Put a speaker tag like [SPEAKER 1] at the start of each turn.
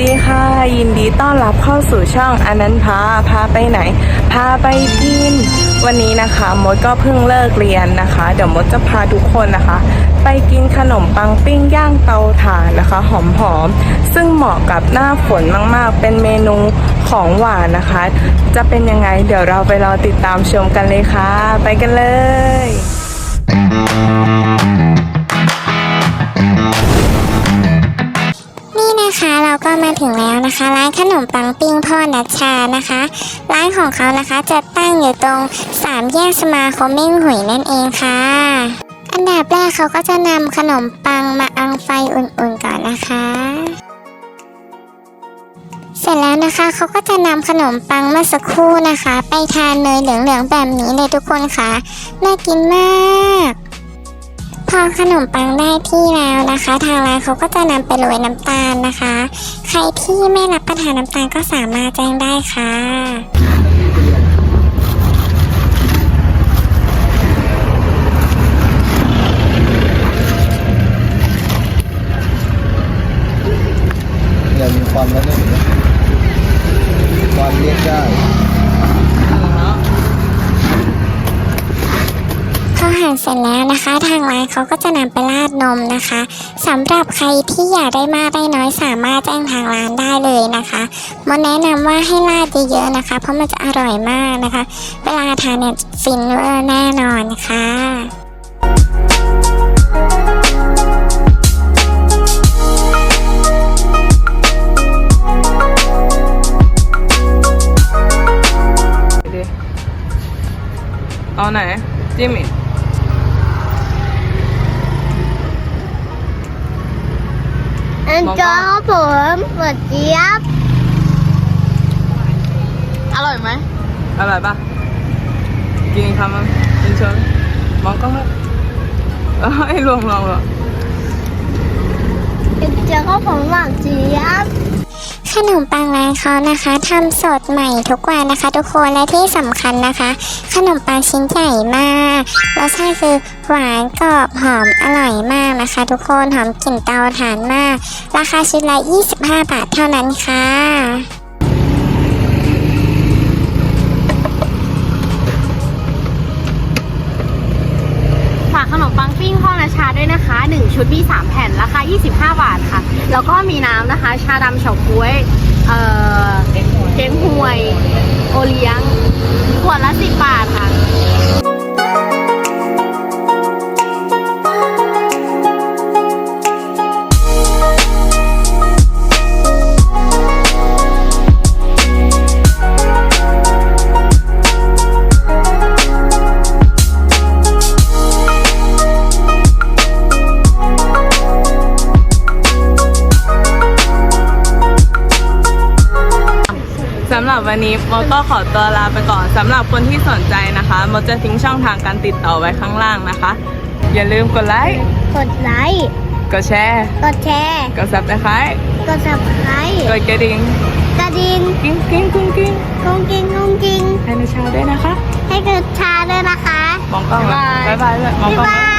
[SPEAKER 1] ดีค่ะ ยินดีต้อนรับเข้าสู่ช่องอนันต์พาพาไปไหน พาไปกิน วันนี้นะคะมดก็เพิ่งเลิกเรียนนะคะ เดี๋ยวมดจะพาทุกคนนะคะ ไปกินขนมปังปิ้งย่างเตาถ่านนะคะ หอมๆซึ่งเหมาะกับหน้าฝนมากๆ เป็นเมนูของหวานนะคะ จะเป็นยังไงเดี๋ยวเราไปรอติดตามชมกันเลยค่ะ ไปกันเลย
[SPEAKER 2] ก็มาถึงแล้วนะคะ ร้านขนมปังปิ้งพ่อนัชชานะคะ ร้านของเขานะคะจะตั้งอยู่ตรงสามแยกสมาคมเม่งหุยนั่นเองค่ะ อันดับแรกเขาก็จะนำขนมปังมาอังไฟอุ่นๆก่อนนะคะ เสร็จแล้วนะคะเขาก็จะนำขนมปังเมื่อสักครู่นะคะ ไปทานเนยเหลืองๆแบบนี้เลยทุกคนค่ะน่ากินมาก อขนมปังได้ที่แล้วนะคะ ทางร้านเขาก็จะนำไปโรยน้ำตาลนะคะ ใครที่ไม่รับประทานน้ำตาลก็สามารถแจ้งได้ค่ะ
[SPEAKER 3] อย่ามีความแล้วเนี่ยความเรียกได้
[SPEAKER 2] พอ หั่นเสร็จแล้วนะคะ ทางร้านเขาก็จะนำไปราดนมนะคะสำหรับใครที่อยากได้มากได้น้อยสามารถแจ้งทางร้านได้เลยนะคะมดแนะนำว่าให้ราดเยอะๆนะคะ เพราะมันจะอร่อยมากนะคะ เวลาทานเนี่ยฟินเวอร์แน่นอนค่ะ
[SPEAKER 1] ดิเอาไหนจิ้มอีก
[SPEAKER 2] อันจ้าผมหมดเจี๊ยบ
[SPEAKER 4] อร่อยไหม
[SPEAKER 1] อร่อยปะกินคำมั้งกินชนมองกล้องเลยเอ้ยลวงลองเหรอ
[SPEAKER 2] อันจ้าผมหวานเจี๊ยบ ขนมปังร้านเขานะคะทำสดใหม่ทุกวันนะคะ ทุกคนและที่สำคัญนะคะ ขนมปังชิ้นใหญ่มากรสชาติคือหวานกรอบหอมอร่อยมากนะคะ ทุกคนหอมกลิ่นเตาถ่านมาก ราคาชิ้นละ 25 บาทเท่านั้นค่ะ
[SPEAKER 4] ด้วยนะคะ 1 ชุดมี 3 แผ่นราคา 25 บาทค่ะ แล้วก็มีน้ำนะคะ ชาดำเฉาก๊วยเอ่อเก๊งหวย โอเลี้ยงขวดละ 10 บาท
[SPEAKER 1] รับวันนี้มดก็ขอตัวลาไปก่อนสำหรับคนที่สนใจนะคะมดจะทิ้งช่องทางการติดต่อไว้ข้างล่างนะคะ อย่าลืมกดไลค์
[SPEAKER 2] กดไลค์
[SPEAKER 1] กดแชร์
[SPEAKER 2] กดแชร์
[SPEAKER 1] กดซับสไครต์
[SPEAKER 2] กด subscribe
[SPEAKER 1] กดกระดิ่ง
[SPEAKER 2] กระดิ่ง
[SPEAKER 1] กิ้งกิ้งกุ้งกิ้ง
[SPEAKER 2] กุ้งกิ้งกุ้งกิ้ง
[SPEAKER 1] ให้ในชาด้วยนะคะ
[SPEAKER 2] ให้กดชาด้วยนะคะ
[SPEAKER 1] มองกล้องนะ
[SPEAKER 4] บ๊า
[SPEAKER 1] บ๊ายย
[SPEAKER 4] บา
[SPEAKER 1] บายยเลยมอง
[SPEAKER 2] บ๊าย
[SPEAKER 1] กล้อง
[SPEAKER 2] บา
[SPEAKER 1] นะ
[SPEAKER 2] ย